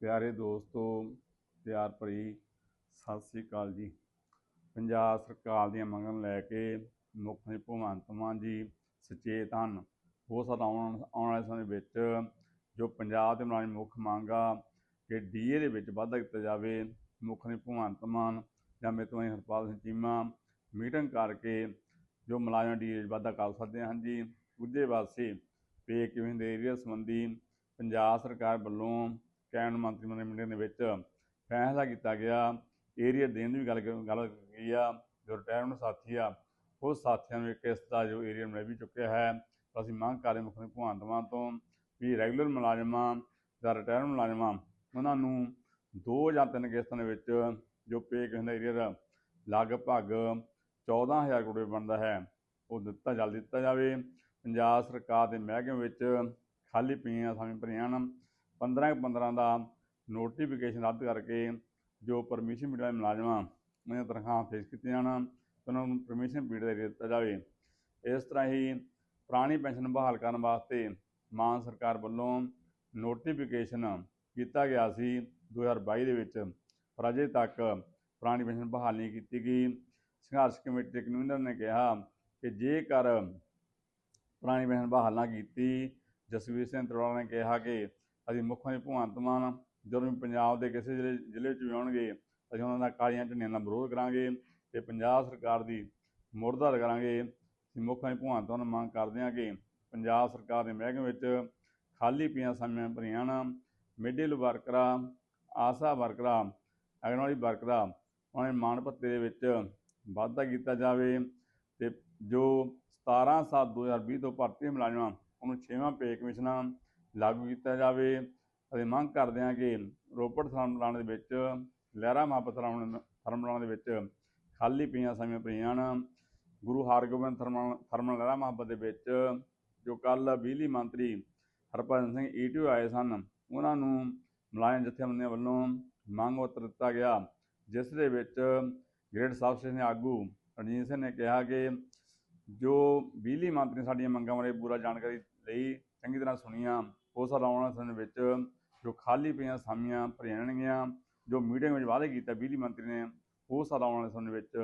ਪਿਆਰੇ ਦੋਸਤੋ, ਪਿਆਰ ਭਰੀ ਸਤਿ ਸ੍ਰੀ ਅਕਾਲ ਜੀ। ਪੰਜਾਬ ਸਰਕਾਰ ਦੀਆਂ ਮੰਗਾਂ ਨੂੰ ਲੈ ਕੇ ਮੁੱਖ ਮੰਤਰੀ ਭਗਵੰਤ ਮਾਨ ਜੀ ਸੁਚੇਤ ਹਨ। ਹੋ ਸਕਦਾ ਆਉਣ ਆਉਣ ਵਾਲੇ ਸਮੇਂ ਵਿੱਚ ਜੋ ਪੰਜਾਬ ਦੇ ਮੁਲਾਜ਼ਮ ਮੁੱਖ ਮੰਗ ਆ, ਕਿ ਡੀਏ ਦੇ ਵਿੱਚ ਵਾਧਾ ਕੀਤਾ ਜਾਵੇ, ਮੁੱਖ ਮੰਤਰੀ ਭਗਵੰਤ ਮਾਨ ਜਾਂ ਮੇਰੇ ਤੋਂ ਹਰਪਾਲ ਸਿੰਘ ਚੀਮਾ ਮੀਟਿੰਗ ਕਰਕੇ ਜੋ ਮੁਲਾਜ਼ਮ ਡੀਏ ਵਿੱਚ ਵਾਧਾ ਕਰ ਸਕਦੇ ਹਨ ਜੀ। ਦੂਜੇ ਪਾਸੇ ਪੇ ਕਿਵੇਂ ਦੇ ਏਰੀਆ ਸੰਬੰਧੀ ਪੰਜਾਬ ਸਰਕਾਰ ਵੱਲੋਂ ਕੈਬਨਿਟ ਮੰਤਰੀ ਮੰਡਲ ਮੀਟਿੰਗ ਦੇ ਵਿੱਚ ਫੈਸਲਾ ਕੀਤਾ ਗਿਆ। ਏਰੀਆ ਦੇਣ ਦੀ ਵੀ ਗੱਲ ਗੱਲ ਗਈ ਆ। ਜੋ ਰਿਟਾਇਰਮੈਂਟ ਸਾਥੀ ਆ, ਉਹ ਸਾਥੀਆਂ ਨੂੰ ਇੱਕ ਕਿਸ਼ਤ ਦਾ ਜੋ ਏਰੀਆ ਮਿਲ ਵੀ ਚੁੱਕਿਆ ਹੈ। ਅਸੀਂ ਮੰਗ ਕਰ ਰਹੇ ਮੁੱਖ ਮੰਤਰੀ ਭਗਵੰਤ ਮਾਨ ਤੋਂ ਵੀ ਰੈਗੂਲਰ ਮੁਲਾਜ਼ਮਾਂ ਜਾਂ ਰਿਟਾਇਰਮੈਂਟ ਮੁਲਾਜ਼ਮਾਂ, ਉਹਨਾਂ ਨੂੰ ਦੋ ਜਾਂ ਤਿੰਨ ਕਿਸ਼ਤਾਂ ਦੇ ਵਿੱਚ ਜੋ ਪੇ ਕਿਸੇ ਦਾ ਏਰੀਆ ਦਾ ਲਗਭਗ 14000 ਕਰੋੜ ਬਣਦਾ ਹੈ, ਉਹ ਦਿੱਤਾ ਜਲਦੀ ਦਿੱਤਾ ਜਾਵੇ। ਪੰਜਾਬ ਸਰਕਾਰ ਦੇ ਮਹਿਕਮੇ ਵਿੱਚ ਖਾਲੀ ਪਈਆਂ ਅਸਾਮੀਆਂ ਭਰੀਆਂ ਹਨ। 15 15 ਦਾ ਨੋਟੀਫਿਕੇਸ਼ਨ ਰੱਦ ਕਰਕੇ ਜੋ ਪਰਮਿਸ਼ਨ ਪੀਰੀਅਡ ਵਾਲੇ ਮੁਲਾਜ਼ਮਾਂ ਉਹਨਾਂ ਦੀਆਂ ਤਨਖਾਹਾਂ ਫੇਸ ਕੀਤੀਆਂ ਜਾਣ, ਤੇ ਉਹਨਾਂ ਨੂੰ ਪਰਮਿਸ਼ਨ ਪੀਰੀਅਡ ਦੇ ਦਿੱਤਾ ਜਾਵੇ। ਇਸ ਤਰ੍ਹਾਂ ਹੀ ਪੁਰਾਣੀ ਪੈਨਸ਼ਨ ਬਹਾਲ ਕਰਨ ਵਾਸਤੇ ਮਾਨ ਸਰਕਾਰ ਵੱਲੋਂ ਨੋਟੀਫਿਕੇਸ਼ਨ ਕੀਤਾ ਗਿਆ ਸੀ 2022 ਦੇ ਵਿੱਚ, ਪਰ ਅਜੇ ਤੱਕ ਪੁਰਾਣੀ ਪੈਨਸ਼ਨ ਬਹਾਲ ਨਹੀਂ ਕੀਤੀ ਗਈ। ਸੰਘਰਸ਼ ਕਮੇਟੀ ਦੇ ਕਨਵੀਨਰ ਨੇ ਕਿਹਾ ਕਿ ਜੇਕਰ ਪੁਰਾਣੀ ਪੈਨਸ਼ਨ ਬਹਾਲ ਨਾ ਕੀਤੀ, ਜਸਵੀਰ ਸਿੰਘ ਤਰਵਾਲ ਨੇ ਕਿਹਾ ਕਿ ਅਸੀਂ ਮੁੱਖ ਮੰਤਰੀ ਭਗਵੰਤ ਮਾਨ ਜਦੋਂ ਵੀ ਪੰਜਾਬ ਦੇ ਕਿਸੇ ਜ਼ਿਲ੍ਹੇ ਜ਼ਿਲ੍ਹੇ 'ਚ ਵੀ ਆਉਣਗੇ, ਅਸੀਂ ਉਹਨਾਂ ਦਾ ਕਾਲੀਆਂ ਝੰਡੀਆਂ ਦਾ ਵਿਰੋਧ ਕਰਾਂਗੇ ਤੇ ਪੰਜਾਬ ਸਰਕਾਰ ਦੀ ਮੁਰਦਾਰ ਕਰਾਂਗੇ ਅਸੀਂ ਮੁੱਖ ਮੰਤਰੀ ਭਗਵੰਤ ਮਾਨ ਨੂੰ ਮੰਗ ਕਰਦੇ ਹਾਂ ਕਿ ਪੰਜਾਬ ਸਰਕਾਰ ਦੇ ਮਹਿਕਮੇ ਵਿੱਚ ਖਾਲੀ ਪਈਆਂ ਸਮਿਆਂ ਭਰੀਆਂ ਹਨ ਮਿਡਲ ਵਰਕਰਾਂ ਆਸਾ ਵਰਕਰਾਂ ਅੰਗਨਵਾੜੀ ਵਰਕਰਾਂ ਉਹਨਾਂ ਦੇ ਮਾਣ ਭੱਤੇ ਦੇ ਵਿੱਚ ਵਾਧਾ ਕੀਤਾ ਜਾਵੇ ਤੇ ਜੋ 17 7 2020 ਤੋਂ ਭਰਤੀ ਮੁਲਾਜ਼ਮਾਂ, ਉਹਨੂੰ 6ਵਾਂ ਪੇ ਕਮਿਸ਼ਨਾਂ ਲਾਗੂ ਕੀਤਾ ਜਾਵੇ। ਅਸੀਂ ਮੰਗ ਕਰਦੇ ਹਾਂ ਕਿ ਰੋਪੜ ਥਰਮਲਾਂ ਦੇ ਵਿੱਚ, ਲਹਿਰਾ ਮਾਪਤ ਥਰਮਲਾਂ ਦੇ ਵਿੱਚ ਖਾਲੀ ਪਈਆਂ ਸਮੇਂ ਪਈਆਂ ਹਨ। ਗੁਰੂ ਹਰਗੋਬਿੰਦ ਥਰਮਲ ਥਰਮਲ ਲਹਿਰਾ ਮਾਪਤ ਦੇ ਵਿੱਚ, ਜੋ ਕੱਲ ਬਿਜਲੀ ਮੰਤਰੀ ਹਰਭਜਨ ਸਿੰਘ ਈਟੀਓ ਆਏ ਸਨ, ਉਹਨਾਂ ਨੂੰ ਮੁਲਾਜ਼ਮ ਜਥੇਬੰਦੀਆਂ ਵੱਲੋਂ ਮੰਗ ਪੱਤਰ ਦਿੱਤਾ ਗਿਆ, ਜਿਸ ਦੇ ਵਿੱਚ ਗ੍ਰੇਡ ਸਾਹਿਬ ਸਟੇਸ਼ਨ ਆਗੂ ਰਣਜੀਤ ਸਿੰਘ ਨੇ ਕਿਹਾ ਕਿ ਜੋ ਬਿਜਲੀ ਮੰਤਰੀ ਸਾਡੀਆਂ ਮੰਗਾਂ ਬਾਰੇ ਪੂਰਾ ਜਾਣਕਾਰੀ ਲਈ ਚੰਗੀ ਤਰ੍ਹਾਂ ਸੁਣੀਆਂ ਉਸ ਆਉਣ ਵਾਲੇ ਸਮੇਂ ਵਿੱਚ ਜੋ ਖਾਲੀ ਪਈਆਂ ਸਾਮੀਆਂ ਭਰੀਆਂ ਜਾਣਗੀਆਂ ਜੋ ਮੀਟਿੰਗ ਵਿੱਚ ਵਾਅਦੇ ਕੀਤਾ ਬਿਜਲੀ ਮੰਤਰੀ ਨੇ ਉਸ ਆਉਣ ਵਾਲੇ ਸਮੇਂ ਵਿੱਚ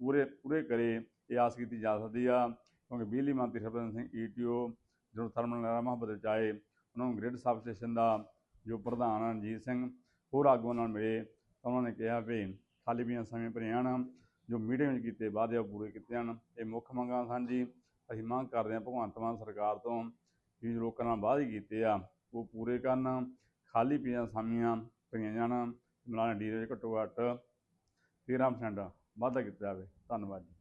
ਪੂਰੇ ਪੂਰੇ ਕਰੇ ਇਹ ਆਸ ਕੀਤੀ ਜਾ ਸਕਦੀ ਆ, ਕਿਉਂਕਿ ਬਿਜਲੀ ਮੰਤਰੀ ਹਰਭਜਨ ਸਿੰਘ ਈਟੀਓ ਜਦੋਂ ਥਰਮਲ ਨਹਿਰਾ ਮੁਹੱਬਤ ਵਿੱਚ ਆਏ, ਉਹਨਾਂ ਨੂੰ ਗ੍ਰਿਡ ਸਬ ਸਟੇਸ਼ਨ ਦਾ ਜੋ ਪ੍ਰਧਾਨ ਰਣਜੀਤ ਸਿੰਘ, ਹੋਰ ਆਗੂਆਂ ਨਾਲ ਮਿਲੇ, ਤਾਂ ਉਹਨਾਂ ਨੇ ਕਿਹਾ ਵੀ ਖਾਲੀ ਪਈਆਂ ਸਮੇਂ ਭਰੀਆਂ ਹਨ, ਜੋ ਮੀਟਿੰਗ ਵਿੱਚ ਕੀਤੇ ਵਾਅਦੇ ਉਹ ਪੂਰੇ ਕੀਤੇ ਹਨ। ਇਹ ਮੁੱਖ ਮੰਗਾਂ ਸਨ ਜੀ। ਅਸੀਂ ਮੰਗ ਕਰਦੇ ਹਾਂ ਭਗਵੰਤ ਮਾਨ ਸਰਕਾਰ ਤੋਂ ਵੀ ਲੋਕਾਂ ਨਾਲ ਵਾਅਦੇ ਕੀਤੇ ਆ, ਉਹ ਪੂਰੇ ਕਰਨ, ਖਾਲੀ ਪਈਆਂ ਸਾਮੀਆਂ ਭਰੀਆਂ ਜਾਣ ਮਲਾਣਾ ਡੀ ਦੇ ਘੱਟੋ ਘੱਟ 13% ਵਾਧਾ ਕੀਤਾ ਜਾਵੇ। ਧੰਨਵਾਦ ਜੀ।